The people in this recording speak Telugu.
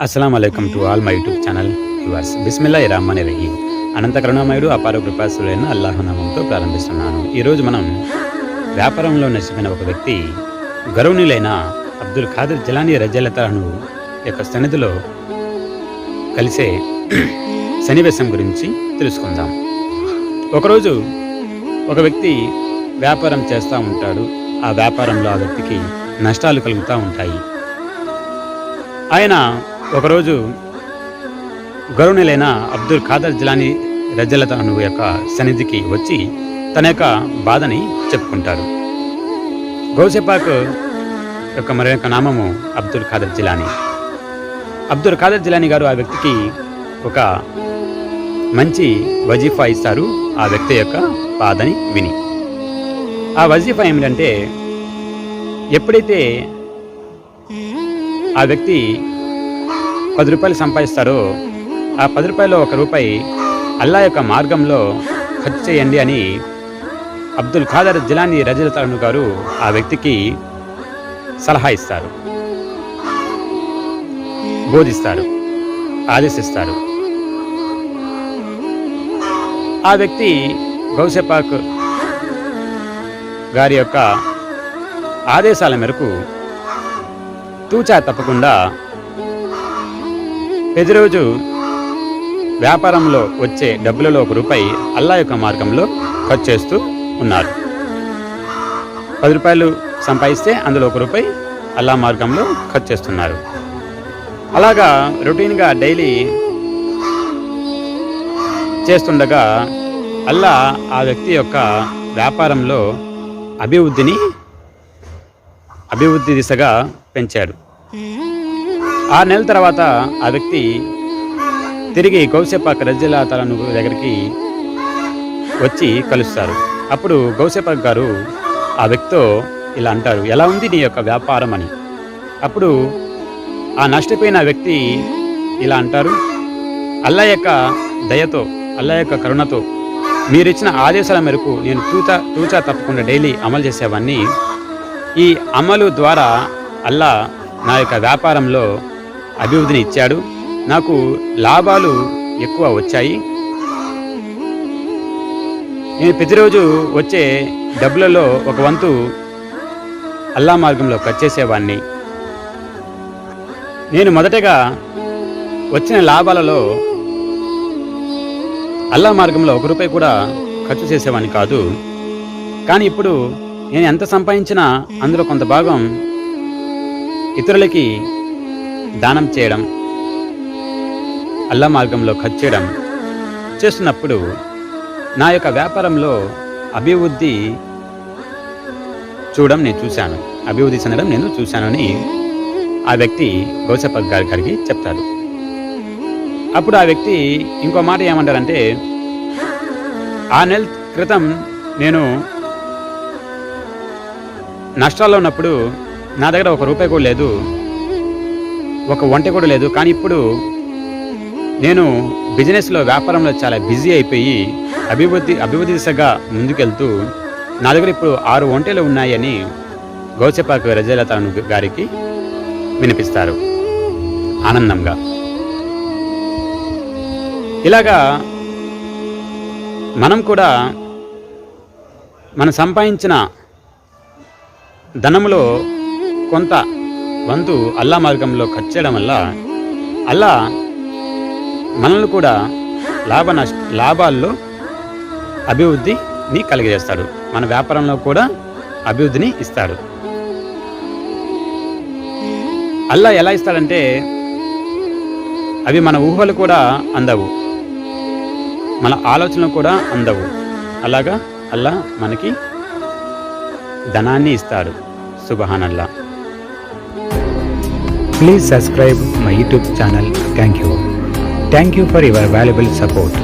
అస్సలం అలైకమ్ to all my YouTube channel yours Bismillah రహమాన్ రహీం అనంత కరుణామయుడు అపార కృపాసులైన అల్లాహనామంతో ప్రారంభిస్తున్నాను ఈరోజు మనం వ్యాపారంలో నష్టపోయిన ఒక వ్యక్తి గౌరవనీయులైన అబ్దుల్ ఖాదర్ జలానీ రజలతను యొక్క సన్నిధిలో కలిసే సన్నివేశం గురించి తెలుసుకుందాం. ఒకరోజు ఒక వ్యక్తి వ్యాపారం చేస్తూ ఉంటాడు. ఆ వ్యాపారంలో ఆ వ్యక్తికి నష్టాలు కలుగుతూ ఉంటాయి. ఆయన ఒకరోజు గౌరవనీయులైన అబ్దుల్ ఖాదర్ జిలానీ రజలత అను యొక్క సన్నిధికి వచ్చి తన యొక్క బాధని చెప్పుకుంటారు. గౌసెపాక్ యొక్క మరి యొక్క నామము అబ్దుల్ ఖాదర్ జిలానీ. అబ్దుల్ ఖాదర్ జిలానీ గారు ఆ వ్యక్తికి ఒక మంచి వజీఫా ఇస్తారు. ఆ వ్యక్తి యొక్క బాధని విని. ఆ వజీఫా ఏమిటంటే ఎప్పుడైతే ఆ వ్యక్తి పది రూపాయలు సంపాదిస్తారో. ఆ పది రూపాయలు ఒక రూపాయి అల్లా యొక్క మార్గంలో ఖర్చు చేయండి అని అబ్దుల్ ఖాదర్ జిలానీ రజలతను గారు ఆ వ్యక్తికి సలహా ఇస్తారు. బోధిస్తారు. ఆదేశిస్తారు. ఆ వ్యక్తి గౌసెపాక్ గారి యొక్క ఆదేశాల మేరకు తూచా తప్పకుండా ప్రతిరోజు వ్యాపారంలో వచ్చే డబ్బులలో ఒక రూపాయి అల్లా యొక్క మార్గంలో ఖర్చు చేస్తూ ఉన్నారు. పది రూపాయలు సంపాదిస్తే అందులో ఒక రూపాయి అల్లా మార్గంలో ఖర్చు చేస్తున్నారు. అలాగా రొటీన్గా డైలీ చేస్తుండగా అల్లా ఆ వ్యక్తి యొక్క వ్యాపారంలో అభివృద్ధిని అభివృద్ధి దిశగా పెంచాడు. ఆ నెలల తర్వాత ఆ వ్యక్తి తిరిగి గౌసెపాక్ రజ్జలాతలను దగ్గరికి వచ్చి కలుస్తారు. అప్పుడు గౌసేప గారు ఆ వ్యక్తితో ఇలా అంటారు ఎలా ఉంది నీ యొక్క వ్యాపారం అని? అప్పుడు ఆ నష్టపోయిన వ్యక్తి ఇలా అంటారు అల్లా యొక్క దయతో అల్లా యొక్క కరుణతో మీరిచ్చిన ఆదేశాల మేరకు నేను తూచా తూచా తప్పకుండా డైలీ అమలు చేసేవాన్ని ఈ అమలు ద్వారా అల్లా నా యొక్క వ్యాపారంలో అభివృద్ధిని ఇచ్చాడు. నాకు లాభాలు ఎక్కువ వచ్చాయి. నేను ప్రతిరోజు వచ్చే డబ్బులలో ఒక వంతు అల్లా మార్గంలో ఖర్చు చేసేవాడిని నేను మొదటగా వచ్చిన లాభాలలో అల్లా మార్గంలో ఒక రూపాయి కూడా ఖర్చు చేసేవాడిని కాదు. కానీ ఇప్పుడు నేను ఎంత సంపాదించినా అందులో కొంత భాగం ఇతరులకి దానం చేయడం అల్లా మార్గంలో ఖర్చు చేయడం చేస్తున్నప్పుడు నా యొక్క వ్యాపారంలో అభివృద్ధి చూడడం నేను చూశాను. అభివృద్ధి చెందడం నేను చూశానని ఆ వ్యక్తి గౌసపక్ గారి గారికి చెప్తాడు అప్పుడు ఆ వ్యక్తి ఇంకో మాట ఏమంటారంటే ఆ నెల క్రితం నేను నష్టాల్లో ఉన్నప్పుడు నా దగ్గర ఒక రూపాయి కూడా లేదు. ఒక వంట కూడా లేదు. కానీ ఇప్పుడు నేను బిజినెస్లో వ్యాపారంలో చాలా బిజీ అయిపోయి అభివృద్ధి అభివృద్ధి దిశగా ముందుకెళ్తూ నా దగ్గర ఇప్పుడు ఆరు వంటలు ఉన్నాయని గౌచపాక రజలత గారికి వినిపిస్తారు. ఆనందంగా. ఇలాగా మనం కూడా మనం సంపాదించిన ధనంలో కొంత వంతు అల్లా మార్గంలో ఖర్చు చేయడం వల్ల అల్లా మనల్ని కూడా లాభ నష్ట లాభాల్లో అభివృద్ధిని కలిగజేస్తాడు. మన వ్యాపారంలో కూడా అభివృద్ధిని ఇస్తాడు. అల్లా ఎలా ఇస్తాడంటే అవి మన ఊహలు కూడా అందవు. మన ఆలోచనలు కూడా అందవు. అలాగా అల్లా మనకి ధనాన్ని ఇస్తాడు. సుబహానల్లా please subscribe my YouTube channel thank you thank you for your valuable support